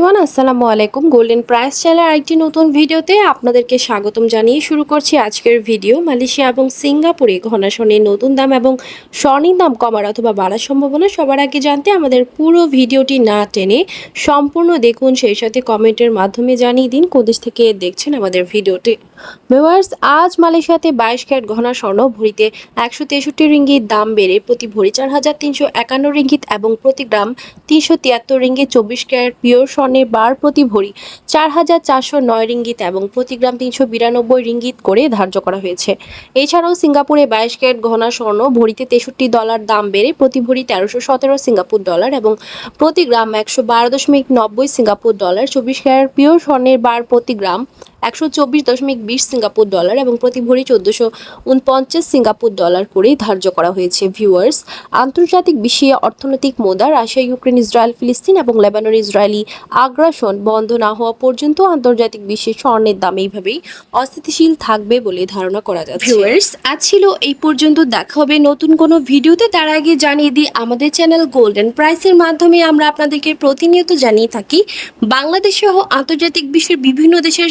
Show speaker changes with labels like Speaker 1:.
Speaker 1: Everyone আসসালামু আলাইকুম। Golden price চ্যানেলের আরেকটি নতুন ভিডিওতে আপনাদেরকে স্বাগতম জানিয়ে শুরু করছি আজকের ভিডিও। মালয়েশিয়া এবং সিঙ্গাপুরে ঘনা স্বর্ণের নতুন দাম এবং স্বর্ণের দাম কমার অথবা বাড়ার সম্ভাবনা সবার আগে জানতে আমাদের পুরো ভিডিওটি না টেনে সম্পূর্ণ দেখুন, সেই সাথে কমেন্টের মাধ্যমে জানিয়ে দিন কোন দেশ থেকে দেখছেন আমাদের ভিডিওটি। ভিউয়ার্স আজ মালয়েশিয়াতে বাইশ ক্যারেট ঘনা স্বর্ণ, ভরিতে একশো তেষট্টি রিঙ্গিত দাম বেড়ে প্রতি ভরি চার হাজার তিনশো একান্ন রিঙ্গিত এবং প্রতি গ্রাম তিনশো তিয়াত্তর রিঙ্গিত চব্বিশ ক্যারেট পিওর স্বর্ণের বার প্রতি ভরি চার হাজার চারশো নয় রিঙ্গিত এবং প্রতি গ্রাম তিনশো বিরানব্বই রিঙ্গিত করে ধার্য করা হয়েছে। এছাড়াও সিঙ্গাপুরে বাইশ ক্যারেট ঘনা স্বর্ণ, ভরিতে তেষট্টি ডলার দাম বেড়ে প্রতি ভরি তেরোশো সতেরো সিঙ্গাপুর ডলার এবং প্রতি গ্রাম একশো বারো দশমিক নব্বই সিঙ্গাপুর ডলার। চব্বিশ ক্যারেট পিওর স্বর্ণের বার প্রতি গ্রাম একশো চব্বিশ দশমিক বিশ সিঙ্গাপুর ডলার এবং প্রতি ভরি চোদ্দোশো উনপঞ্চাশ সিঙ্গাপুর ডলার করে ধার্য করা হয়েছে ভিউয়ার্স আন্তর্জাতিক বিশ্বে অর্থনৈতিক মোদা রাশিয়া, ইউক্রেন, ইসরায়েল, ফিলিস্তিন এবং লেবানন, ইসরায়েলি আগ্রাসন বন্ধ না হওয়া পর্যন্ত আন্তর্জাতিক বিশ্বে স্বর্ণের দাম এইভাবেই অস্থিতিশীল থাকবে বলে ধারণা করা যাচ্ছে। ভিউয়ার্স আজ ছিল এই পর্যন্ত, দেখা হবে নতুন কোনো ভিডিওতে। তার আগে জানিয়ে দিই, আমাদের চ্যানেল গোল্ডেন প্রাইসের মাধ্যমে আমরা আপনাদেরকে প্রতিনিয়ত জানিয়ে থাকি, বাংলাদেশ সহ আন্তর্জাতিক বিশ্বের বিভিন্ন দেশের